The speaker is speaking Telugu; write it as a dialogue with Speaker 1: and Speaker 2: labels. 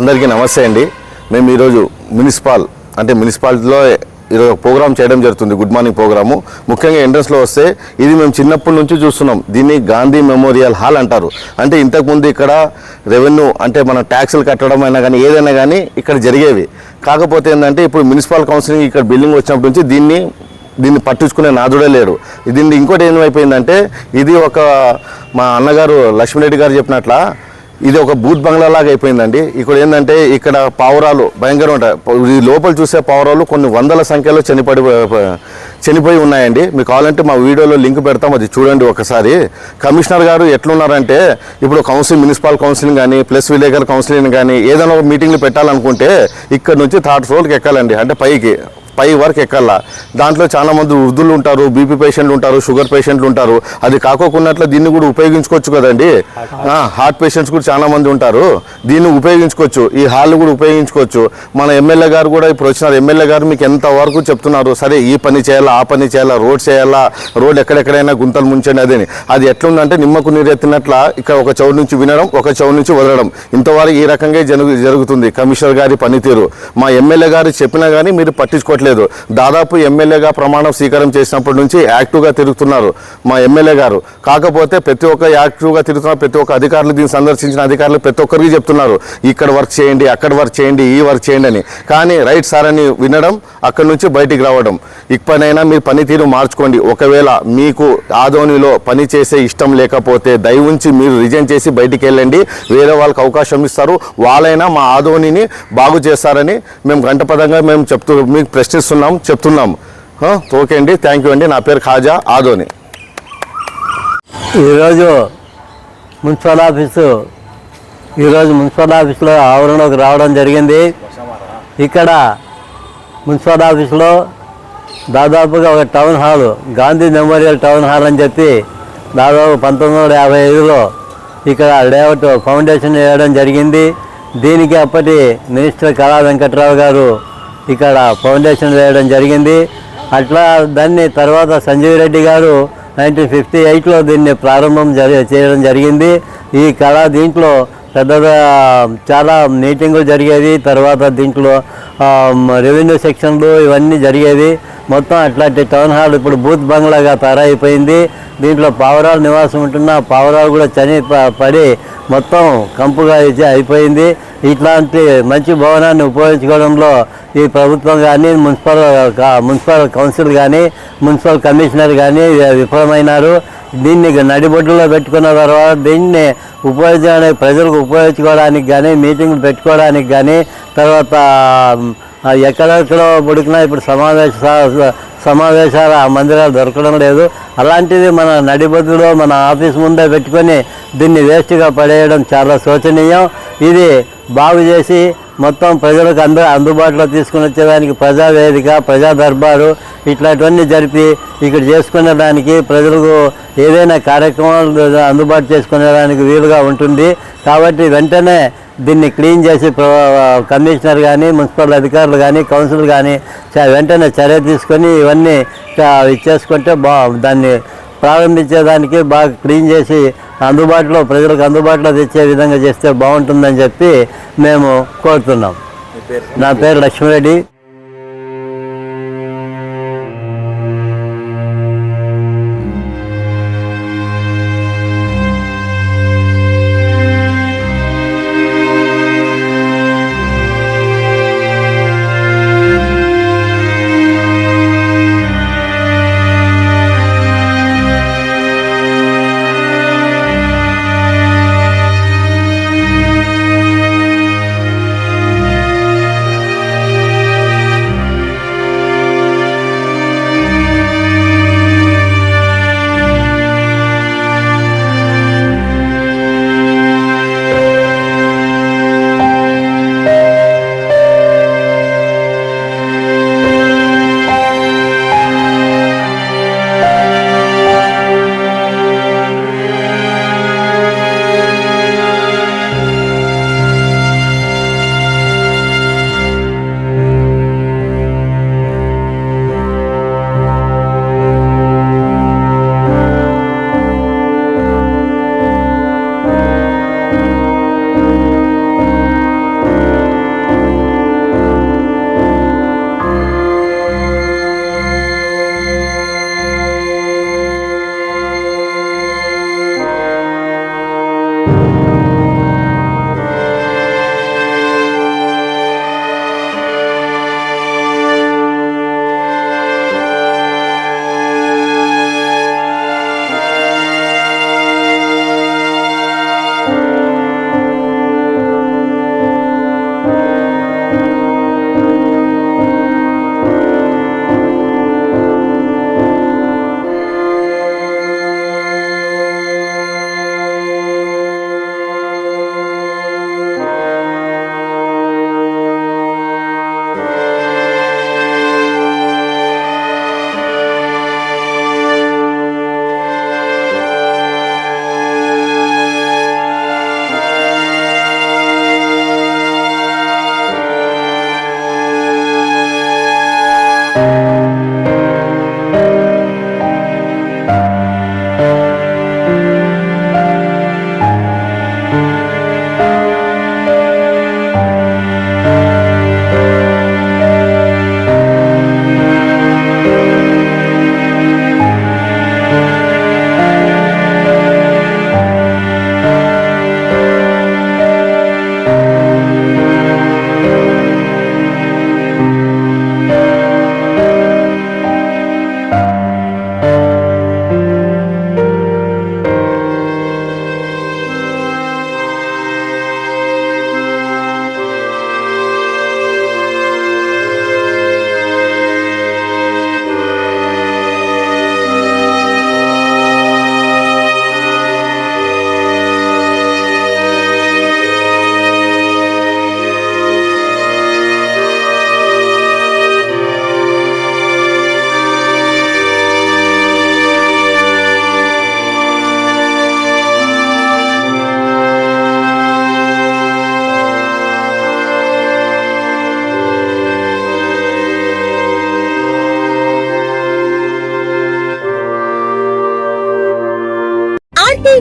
Speaker 1: అందరికీ నమస్తే అండి. మేము ఈరోజు మున్సిపాల్ అంటే మున్సిపాలిటీలో ఈరోజు ప్రోగ్రామ్ చేయడం జరుగుతుంది గుడ్ మార్నింగ్ ప్రోగ్రాము. ముఖ్యంగా ఎంట్రన్స్లో వస్తే ఇది మేము చిన్నప్పటి నుంచి చూస్తున్నాం దీన్ని గాంధీ మెమోరియల్ హాల్ అంటారు. అంటే ఇంతకుముందు ఇక్కడ రెవెన్యూ అంటే మన ట్యాక్సులు కట్టడం అయినా కానీ ఏదైనా కానీ ఇక్కడ జరిగేవి. కాకపోతే ఏంటంటే ఇప్పుడు మున్సిపల్ కౌన్సిలింగ్ ఇక్కడ బిల్డింగ్ వచ్చినప్పటి నుంచి దీన్ని దీన్ని పట్టించుకునే నాదుడే లేడు. దీన్ని ఇంకోటి ఏమైపోయిందంటే ఇది ఒక మా అన్నగారు లక్ష్మీరెడ్డి గారు చెప్పినట్ల ఇది ఒక బూత్ బంగ్లా లాగా అయిపోయిందండి. ఇక్కడ ఏంటంటే ఇక్కడ పావురాలు భయంకరం ఉంటాయి. ఈ లోపల చూసే పావురాలు కొన్ని వందల సంఖ్యలో చనిపడి చనిపోయి ఉన్నాయండి. మీకు కావాలంటే మా వీడియోలో లింక్ పెడతాం అది చూడండి ఒకసారి. కమిషనర్ గారు ఎట్లున్నారంటే ఇప్పుడు కౌన్సిల్ మున్సిపల్ కౌన్సిలింగ్ కానీ ప్లస్ విలేకర్ కౌన్సిలింగ్ కానీ ఏదైనా ఒక మీటింగ్లు పెట్టాలనుకుంటే ఇక్కడ నుంచి థర్డ్ ఫ్లోర్కి ఎక్కాలండి. అంటే పైకి. పై వరకు ఎక్కల్లా. దాంట్లో చాలా మంది వృద్ధులు ఉంటారు బీపీ పేషెంట్లు ఉంటారు షుగర్ పేషెంట్లు ఉంటారు. అది కాకోకున్నట్లు దీన్ని కూడా ఉపయోగించుకోవచ్చు కదండి? హార్ట్ పేషెంట్స్ కూడా చాలా మంది ఉంటారు. దీన్ని ఉపయోగించుకోవచ్చు. ఈ హాల్ కూడా ఉపయోగించుకోవచ్చు. మన ఎమ్మెల్యే గారు కూడా ఇప్పుడు వచ్చినారు. ఎమ్మెల్యే గారు మీకు ఎంత వరకు చెప్తున్నారు? సరే ఈ పని చేయాలా ఆ పని చేయాలా రోడ్ చేయాలా రోడ్ ఎక్కడెక్కడైనా గుంతలు ముంచండి అదని. అది ఎట్లుందంటే నిమ్మకు నీరెత్తినట్ల ఇక్కడ ఒక చౌడు నుంచి వినడం ఒక చౌడు నుంచి వదలడం. ఇంతవరకు ఈ రకంగా జరుగు జరుగుతుంది. కమిషనర్ గారి పనితీరు. మా ఎమ్మెల్యే గారు చెప్పినా కానీ మీరు పట్టించుకోవట్లేదు. దాదాపు ఎమ్మెల్యేగా ప్రమాణం స్వీకారం చేసినప్పటి నుంచి యాక్టివ్గా తిరుగుతున్నారు మా ఎమ్మెల్యే గారు. కాకపోతే ప్రతి ఒక్క యాక్టివ్గా తిరుగుతున్న ప్రతి ఒక్క అధికారులు దీన్ని సందర్శించిన అధికారులు ప్రతి ఒక్కరికి చెప్తున్నారు. ఇక్కడ వర్క్ చేయండి అక్కడ వర్క్ చేయండి ఈ వర్క్ చేయండి అని. కానీ రైట్ సార్ అని వినడం అక్కడి నుంచి బయటికి రావడం. ఇప్పటినైనా మీరు పనితీరు మార్చుకోండి. ఒకవేళ మీకు ఆదోనిలో పని చేసే ఇష్టం లేకపోతే దయ ఉంచి మీరు రిజైన్ చేసి బయటికి వెళ్ళండి. వేరే వాళ్ళకి అవకాశం ఇస్తారు. వాళ్ళైనా మా ఆదోనిని బాగు చేస్తారని మేము గంటపదంగా మేము చెప్తూ మీకు ప్రశ్నిస్తున్నాం చెప్తున్నాం. ఓకే అండి థ్యాంక్ యూ అండి. నా పేరు ఖాజా ఆదోని.
Speaker 2: ఈరోజు మున్సిపల్ ఆఫీసు ఈరోజు మున్సిపల్ ఆఫీసులో ఆవరణలోకి రావడం జరిగింది. ఇక్కడ మున్సిపల్ ఆఫీసులో దాదాపుగా ఒక town hall Gandhi memorial town hall అని చెప్పి దాదాపు పంతొమ్మిది వందల యాభై ఐదులో ఇక్కడ లేఅవుట్ ఫౌండేషన్ వేయడం జరిగింది. దీనికి అప్పటి మినిస్టర్ కళా వెంకట్రావు గారు ఇక్కడ ఫౌండేషన్ వేయడం జరిగింది. అట్లా దాన్ని తర్వాత సంజీవ్ రెడ్డి గారు నైన్టీన్ ఫిఫ్టీ ఎయిట్లో దీన్ని ప్రారంభం జరి చేయడం జరిగింది. ఈ కళ దీంట్లో పెద్దగా చాలా మీటింగులు జరిగేవి. తర్వాత దీంట్లో రెవెన్యూ సెక్షన్లు ఇవన్నీ జరిగేవి. మొత్తం అట్లాంటి టౌన్ హాల్ ఇప్పుడు బూత్ బంగ్లాగా తయారైపోయింది. దీంట్లో పావురాలు నివాసం ఉంటున్న పావురాలు కూడా చని పడి మొత్తం కంపుగా అయిపోయింది. ఇట్లాంటి మంచి భవనాన్ని ఉపయోగించుకోవడంలో ఈ ప్రభుత్వం కానీ మున్సిపల్ మున్సిపల్ కౌన్సిల్ కానీ మున్సిపల్ కమిషనర్ కానీ విఫలమైనారు. దీన్ని నడిబొడ్డులో పెట్టుకున్న తర్వాత దీన్ని ఉపయోగించడానికి ప్రజలకు ఉపయోగించుకోవడానికి కానీ మీటింగ్లు పెట్టుకోవడానికి కానీ తర్వాత ఎక్కడెక్కడో పుడికినా ఇప్పుడు సమావేశ సమావేశాలు సమావేశాల మందిరాలు దొరకడం లేదు. అలాంటిది మన నడిబొడ్డులో మన ఆఫీస్ ముందే పెట్టుకొని దీన్ని వేస్ట్గా పడేయడం చాలా శోచనీయం. ఇది బాగు చేసి మొత్తం ప్రజలకు అందు అందుబాటులో తీసుకుని వచ్చేదానికి ప్రజావేదిక ప్రజా దర్బారు ఇట్లాంటివన్నీ జరిపి ఇక్కడ చేసుకునేదానికి ప్రజలకు ఏదైనా కార్యక్రమాలు అందుబాటు చేసుకునేదానికి వీలుగా ఉంటుంది. కాబట్టి వెంటనే దీన్ని క్లీన్ చేసి ప్ర- కమిషనర్ కానీ మున్సిపల్ అధికారులు కానీ కౌన్సిల్ కానీ వెంటనే చర్య తీసుకొని ఇవన్నీ ఇచ్చేసుకుంటే బా దాన్ని ప్రారంభించేదానికి బాగా క్లీన్ చేసి అందుబాటులో ప్రజలకు అందుబాటులో తెచ్చే విధంగా చేస్తే బాగుంటుందని చెప్పి మేము కోరుతున్నాం. నా పేరు లక్ష్మిరెడ్డి.